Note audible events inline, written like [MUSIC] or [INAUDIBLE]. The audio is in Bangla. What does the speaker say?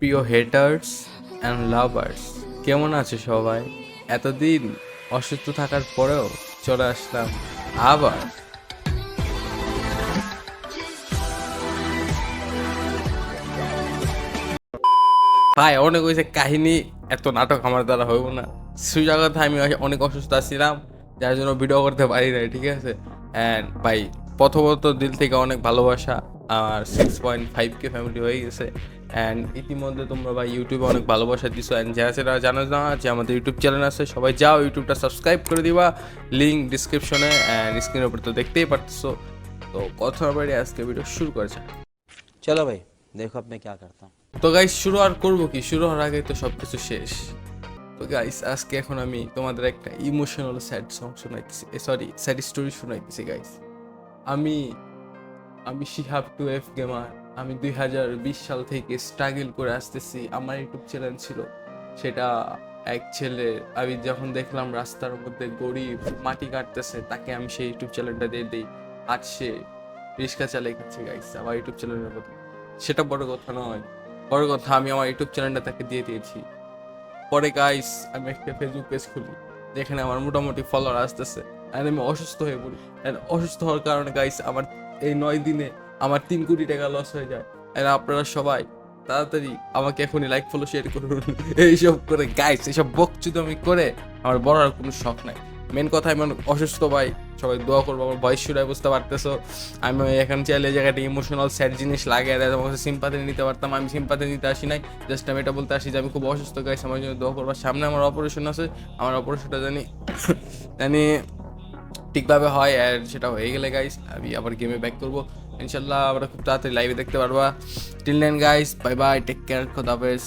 প্রিয় হেটার্স অ্যান্ড লাভার্স কেমন আছে সবাই? এতদিন অসুস্থ থাকার পরেও চলে আসলাম আবার। ভাই, অনেক হয়েছে, কাহিনী এত নাটক আমার দ্বারা হইব না। সুজা আমি অনেক অসুস্থ ছিলাম যার জন্য ভিডিও করতে পারি না ঠিক আছে? অ্যান্ড ভাই, প্রথমত দিল থেকে অনেক ভালোবাসা আর সিক্স পয়েন্ট ফাইভ কে ফ্যামিলি হয়ে গেছে। অ্যান্ড ইতিমধ্যে তোমরা বা ইউটিউবে অনেক ভালোবাসা দিছো। অ্যান্ড যারা যারা জানো না যে আমাদের ইউটিউব চ্যানেল আছে সবাই যাও ইউটিউবটা সাবস্ক্রাইব করে দিবা। লিঙ্ক ডিসক্রিপশনে অ্যান্ড স্ক্রিনের উপর তো দেখতেই পারছ তো কথা বাইরে আজকে ভিডিও শুরু করেছে চলো ভাই দেখো আপনি কে করতাম। তো গাইস শুরু আর করব কি? শুরু হওয়ার আগে তো সব কিছু শেষ। তো গাইস আজকে এখন আমি তোমাদের একটা ইমোশনাল স্যাড সং শোনাইতেছি। সরি স্যাড স্টোরি শোনাইতেছি গাইস আমি আমি শিহাব টু এফ গেমার আমি দুই হাজার বিশ সাল থেকে স্ট্রাগল করে আসতেছি। আমার ইউটিউব চ্যানেল ছিল। সেটা এক ছেলে, আমি যখন দেখলাম রাস্তার মধ্যে গরিব, মাটি কাটতেছে, তাকে আমি সেই ইউটিউব চ্যানেলটা দিয়ে দিই। আজ সে রিক্সা চালাই খাচ্ছে গাইস আমার ইউটিউব চ্যানেলের মধ্যে। সেটা বড় কথা নয়। বড় কথা, আমি আমার ইউটিউব চ্যানেলটা তাকে দিয়ে দিয়েছি। পরে গাইস আমি একটা ফেসবুক পেজ খুলি। যেখানে আমার মোটামুটি ফলোয়ার আসতেছে। আর আমি অসুস্থ হয়ে পড়ি। আর অসুস্থ হওয়ার কারণে গাইস আমার এই নয় দিনে আমার তিন কোটি টাকা লস হয়ে যায়। আর আপনারা সবাই, তাড়াতাড়ি আমাকে এখনই লাইক ফলো শেয়ার করুন। [LAUGHS] এইসব করে গাইস এইসব বকচুদ আমি করে আমার বড় আর কোনো শখ নাই। মেন কথা, আমি অসুস্থ ভাই, সবাই দোয়া করব, আমার বয়স শুনে বুঝতে পারতেছো। আমি এখন চাইলে এই জায়গাটা ইমোশনাল স্যাড জিনিস লাগে তোমার সিম্পাতি নিতে পারতাম, আমি সিম্পাতি নিতে আসি নাই। জাস্ট আমি এটা বলতে আসি যে, আমি খুব অসুস্থ গাইস আমার জন্য দোয়া করব। সামনে আমার অপারেশন আছে, আমার অপারেশনটা জানি [LAUGHS] জানি ঠিকভাবে হয় আর সেটা হয়ে গেলে গাইস আমি আবার গেমে ব্যাক করব। ইনশাল্লাহ আমরা খুব তাড়াতাড়ি লাইভে দেখতে পারবা। Till then guys bye bye take care খোদাফেজ।